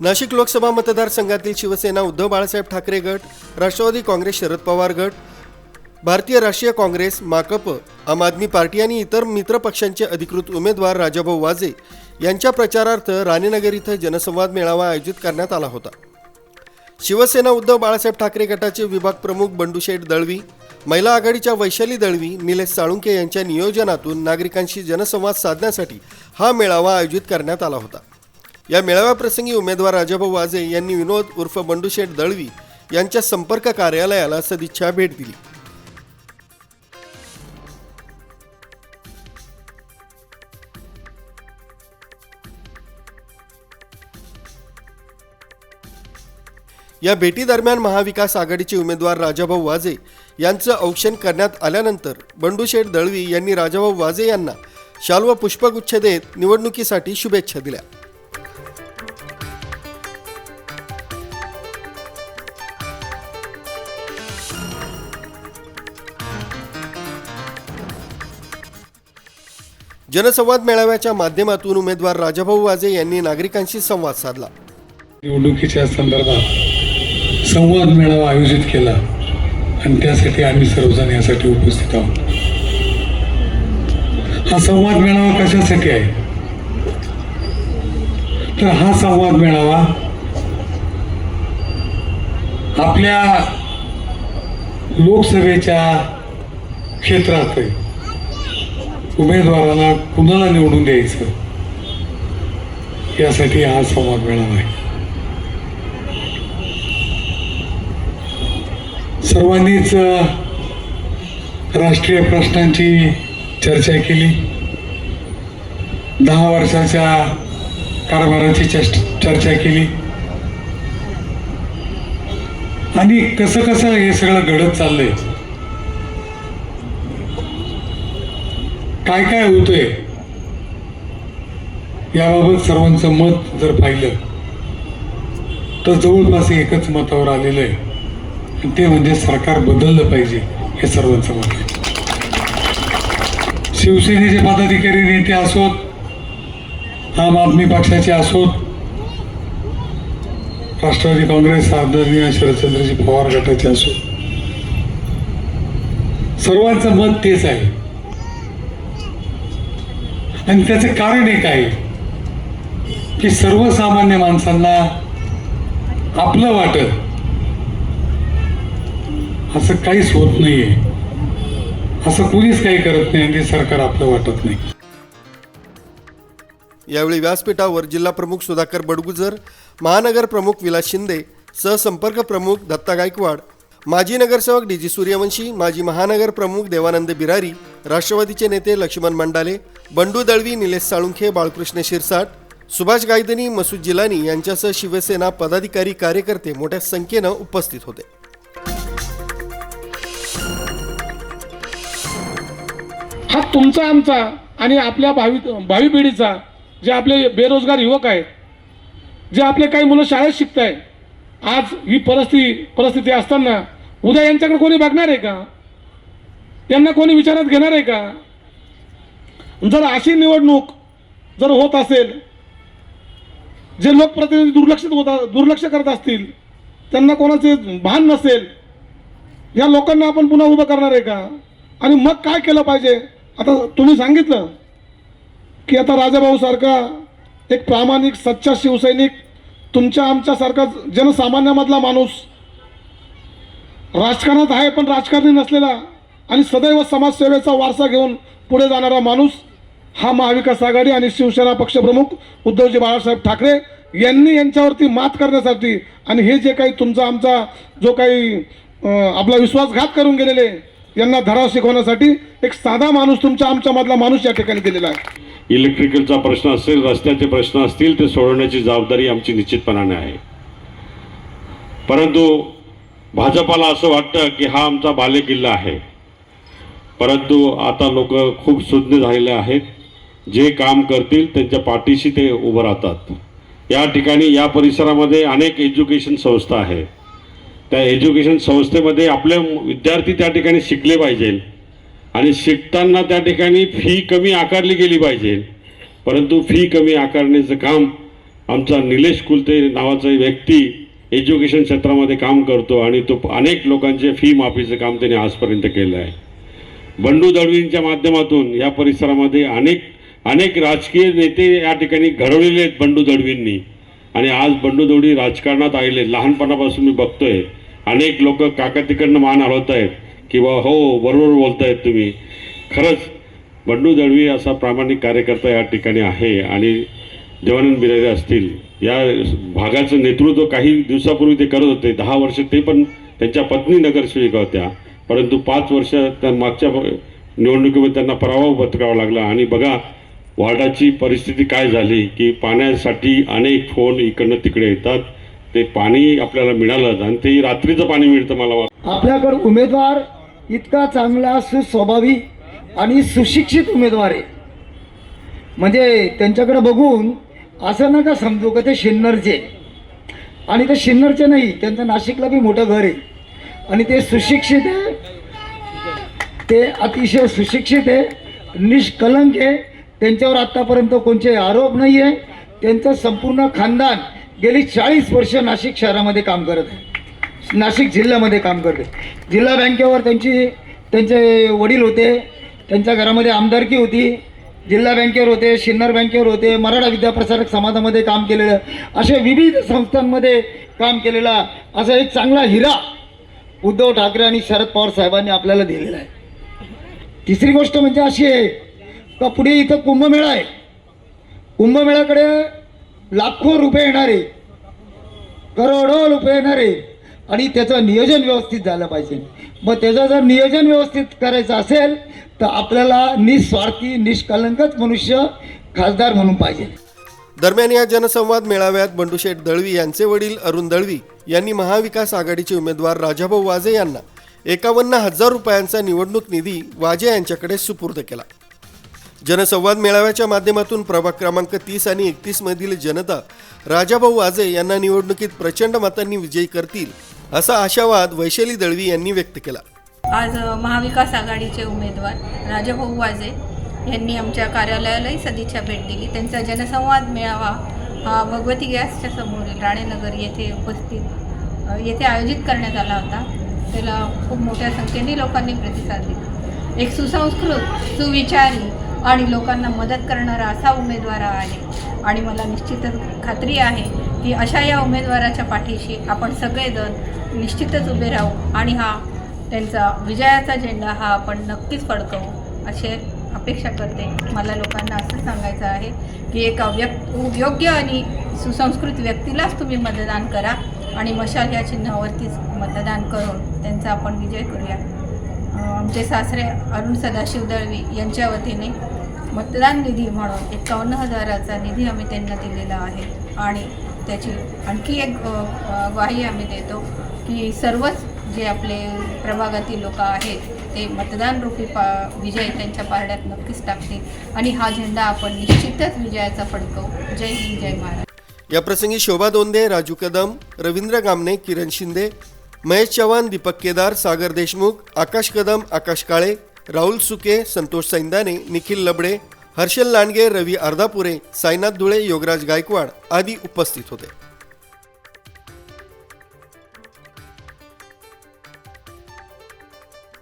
नाशिक लोकसभा मतदारसंघातील शिवसेना उद्धव बाळासाहेब ठाकरे गट राष्ट्रवादी काँग्रेस शरद पवार गट भारतीय राष्ट्रीय काँग्रेस माकप आम आदमी पार्टी आणि इतर मित्र पक्षांचे अधिकृत उमेदवार राजाभाऊ वाजे यांच्या प्रचारार्थ राणेनगर इथं जनसंवाद मेळावा आयोजित करण्यात आला होता. शिवसेना उद्धव बाळासाहेब ठाकरे गटाचे विभाग प्रमुख बंडूशेठ दळवी महिला आघाडीच्या वैशाली दळवी निलेश साळुंके यांच्या नियोजनातून नागरिकांशी जनसंवाद साधण्यासाठी हा मेळावा आयोजित करण्यात आला होता. या मेळाव्याप्रसंगी उमेदवार राजाभाऊ वाजे यांनी विनोद उर्फ बंडूशेठ दळवी यांच्या संपर्क कार्यालयाला सदिच्छा भेट दिली. या भेटीदरम्यान महाविकास आघाडीचे उमेदवार राजाभाऊ वाजे यांचं औक्षण करण्यात आल्यानंतर बंडूशेठ दळवी यांनी राजाभाऊ वाजे यांना शाल व पुष्पगुच्छ देत निवडणुकीसाठी शुभेच्छा दिल्या. जनसंवाद मेळाव्याच्या माध्यमातून उमेदवार राजाभाऊ वाजे यांनी नागरिकांशी संवाद साधला. निवडणुकीच्या संदर्भात संवाद मेळावा आयोजित केला आणि त्यासाठी आम्ही सर्वजण यासाठी उपस्थित आहोत. हा संवाद मेळावा कशासाठी आहे? तर हा संवाद मेळावा आपल्या लोकसभेच्या क्षेत्रात उमेदवाराला कुणाला निवडून द्यायचं? यासाठी हा संवाद मिळाला आहे. सर्वांनीच राष्ट्रीय प्रश्नांची चर्चा केली. दहा वर्षाच्या कारभाराची चर्चा केली. आणि कसं कसं हे सगळं घडत चाललंय? काय काय होतंय? याबाबत सर्वांचं मत जर पाहिलं तर जवळपास एकच मतावर आलेलं आहे. ते म्हणजे सरकार बदललं पाहिजे हे सर्वांचं मत आहे. शिवसेनेचे पदाधिकारी नेते असोत आम आदमी पक्षाचे असोत राष्ट्रवादी काँग्रेस आदरणीय शरदचंद्रजी पवार गटाचे असोत. सर्वांचं मत तेच आहे. आणि त्याचं कारण एक आहे की सर्वसामान्य माणसांना आपलं वाटत असं काहीच होत नाहीये. असं कुणीच काही करत नाही आणि ते सरकार आपलं वाटत नाही. यावेळी व्यासपीठावर जिल्हा प्रमुख सुधाकर बडगुजर महानगर प्रमुख विलास शिंदे सहसंपर्क प्रमुख दत्ता गायकवाड माजी नगरसेवक डी जी सूर्यवंशी माजी महानगर प्रमुख देवानंद बिरारी राष्ट्रवादीचे नेते लक्ष्मण मंडाले बंडू दळवी निलेश साळुंखे बाळकृष्ण शिरसाट सुभाष गायदनी मसूद जिलानी यांच्यासह शिवसेना पदाधिकारी कार्यकर्ते मोठ्या संख्येनं उपस्थित होते. हा तुमचा आमचा आणि आपल्या भावी भावी पिढीचा जे आपले बेरोजगार युवक आहेत जे आपले काही मुलं शाळेत शिकत आहेत आज ही परिस्थिती परिस्थिती असताना उद्या यांच्याकडे कोणी बघणार आहे का? त्यांना कोणी विचारात घेणार आहे का? जर अशी निवडणूक जर होत असेल जे लोकप्रतिनिधी दुर्लक्षित होत दुर्लक्ष करत असतील त्यांना कोणाचे भान नसेल या लोकांना आपण पुन्हा उभं करणार आहे का? आणि मग काय केलं पाहिजे? आता तुम्ही सांगितलं की आता राजाभाऊसारखा एक प्रामाणिक सच्चा शिवसैनिक तुमच्या आमच्यासारखा जनसामान्यामधला माणूस राजकारणात आहे पण राजकारणी नसलेला आणि सदैव समाजसेवेचा वारसा घेऊन पुढे जाणारा माणूस हा महाविकास आघाडी आणि शिवसेना पक्षप्रमुख उद्धवजी बाळासाहेब ठाकरे यांनी यांच्यावरती मात करण्यासाठी आणि हे जे काही तुमचा आमचा जो काही आपला विश्वासघात करून गेलेले यांना धडा शिकवण्यासाठी एक साधा माणूस तुमच्या आमच्या मधला माणूस या ठिकाणी गेलेला आहे. इलेक्ट्रिकलचा प्रश्न असेल रस्त्याचे प्रश्न असतील ते सोडवण्याची जबाबदारी आमची निश्चितपणाने आहे. परंतु भाजपाला असं वाटतं की हा आमचा बालेकिल्ला आहे. परंतु आता लोक खूप सुज्ञ झालेले आहेत. जे काम करतील त्यांच्या पाठीशी ते उभं राहतात. या ठिकाणी या परिसरामध्ये अनेक एज्युकेशन संस्था आहे त्या एज्युकेशन संस्थेमध्ये आपले विद्यार्थी त्या ठिकाणी शिकले पाहिजे. आणि शिकताना त्या ठिकाणी फी कमी आकारली गेली पाहिजे. परंतु फी कमी आकारण्याचं काम आमचा निलेश कुलते नावाचा व्यक्ती एज्युकेशन क्षेत्रामध्ये काम करतो आणि तो अनेक लोकांचे फी माफीचं काम त्यांनी आजपर्यंत केलं आहे. बंडू दळवींच्या माध्यमातून या परिसरामध्ये अनेक अनेक राजकीय नेते या ठिकाणी घडवलेले आहेत बंडू दडवींनी. आणि आज बंडू दळवी राजकारणात आलेले लहानपणापासून मी बघतोय. अनेक लोक काका तिकडनं मान हलवत आहेत. किंवा हो बरोबर बोलतायत तुम्ही. खरंच बंडू दळवी असा प्रामाणिक कार्यकर्ता या ठिकाणी आहे आणि देवानंद बिरारे असतील या भागाचं नेतृत्व काही दिवसापूर्वी ते करत होते. दहा वर्ष ते पण त्यांच्या पत्नी नगरसेविका होत्या. परंतु पाच वर्ष त्या मागच्या निवडणुकीमध्ये त्यांना पराभव पत्करावा लागला. आणि बघा वार्डाची परिस्थिती काय झाली की पाण्यासाठी अनेक फोन इकडनं तिकडे येतात. ते पाणी आपल्याला मिळालं आणि ते रात्रीचं पाणी मिळतं मला वाटतं. आपल्याकडे उमेदवार इतका चांगला सुस्वभावी आणि सुशिक्षित उमेदवार आहे. म्हणजे त्यांच्याकडे बघून असं नका समजू का ते शिन्नरचे. आणि ते शिन्नरचे नाही त्यांचं नाशिकला बी मोठं घर आहे. आणि ते सुशिक्षित आहे. ते अतिशय सुशिक्षित आहे निष्कलंक आहे. त्यांच्यावर आत्तापर्यंत कोणते आरोप नाही आहे त्यांचं संपूर्ण खानदान गेली चाळीस वर्ष नाशिक शहरामध्ये काम करत आहे. नाशिक जिल्ह्यामध्ये काम करते. जिल्हा बँकेवर त्यांची त्यांचे वडील होते त्यांच्या घरामध्ये आमदारकी होती जिल्हा बँकेवर होते शिन्नर बँकेवर होते मराठा विद्याप्रसारक समाजामध्ये काम केलेलं असे विविध संस्थांमध्ये काम केलेला असा एक चांगला हिरा उद्धव ठाकरे आणि शरद पवार साहेबांनी आपल्याला दिलेला आहे. तिसरी गोष्ट म्हणजे अशी आहे का पुढे इथं कुंभमेळा आहे? कुंभमेळ्याकडे लाखो रुपये येणारे करोडो रुपये येणारे आणि त्याचं नियोजन व्यवस्थित झालं पाहिजे. मग त्याचं जर नियोजन व्यवस्थित करायचं असेल तर आपल्याला निस्वार्थी निष्कलंकच मनुष्य खासदार म्हणून पाहिजे. दरम्यान या जनसंवाद मेळाव्यात बंडूशेठ दळवी यांचे वडील अरुण दळवी यांनी महाविकास आघाडीचे उमेदवार राजाभाऊ वाजे यांना एकावन्न हजार रुपयांचा निवडणूक निधी वाजे यांच्याकडे सुपूर्द केला. जनसंवाद मेळाव्याच्या माध्यमातून प्रभाग क्रमांक तीस आणि एकतीस मधील जनता राजाभाऊ वाजे यांना निवडणुकीत प्रचंड मतांनी विजयी करतील असा आशावाद वैशाली दळवी यांनी व्यक्त केला. आज महाविकास आघाडीचे उमेदवार राजाभाऊ वाजे यांनी आमच्या कार्यालयालाही सदिच्छा भेट दिली. त्यांचा जनसंवाद मेळावा हा भगवती गॅसच्या समोरील राणेनगर येथे उपस्थित येथे आयोजित करण्यात आला होता. त्याला खूप मोठ्या संख्येने लोकांनी प्रतिसाद दिला. एक सुसंस्कृत सुविचारी आणि लोकांना मदत करणारा असा उमेदवार आहे. आणि मला निश्चितच खात्री आहे की अशा या उमेदवाराच्या पाठीशी आपण सगळेजण निश्चितच उभे राहू आणि हा त्यांचा विजयाचा झेंडा हा आपण नक्कीच फडकवू असे अपेक्षा करते. मला लोकांना असं सांगायचं आहे की एका व्यक् योग्य आणि सुसंस्कृत व्यक्तीलाच तुम्ही मतदान करा आणि मशाल या चिन्हावरतीच मतदान करून त्यांचा आपण विजय करूया. आमचे सासरे अरुण सदाशिव दळवी यांच्या वतीने मतदान निधी म्हणून एकावन्न हजाराचा निधी आम्ही त्यांना दिलेला आहे. आणि त्याची आणखी एक ग्वाही आम्ही देतो की सर्वच जे आपले प्रभागातील लोक आहेत ते मतदान रूपी पा विजय त्यांच्या पारड्यात नक्कीच टाकतील. आणि हा झेंडा आपण निश्चितच विजयाचा फडकवू. जय हिंद जय महाराज याप्रसंगी शोभा दोंदे राजू कदम रवींद्र गामणे किरण शिंदे महेश चव्हाण दीपक केदार सागर देशमुख आकाश कदम आकाश काळे राहुल सुके संतोष सैंदाने निखिल लबडे हर्षल लांडगे रवी अर्धापुरे साईनाथ धुळे योगराज गायकवाड आदी उपस्थित होते.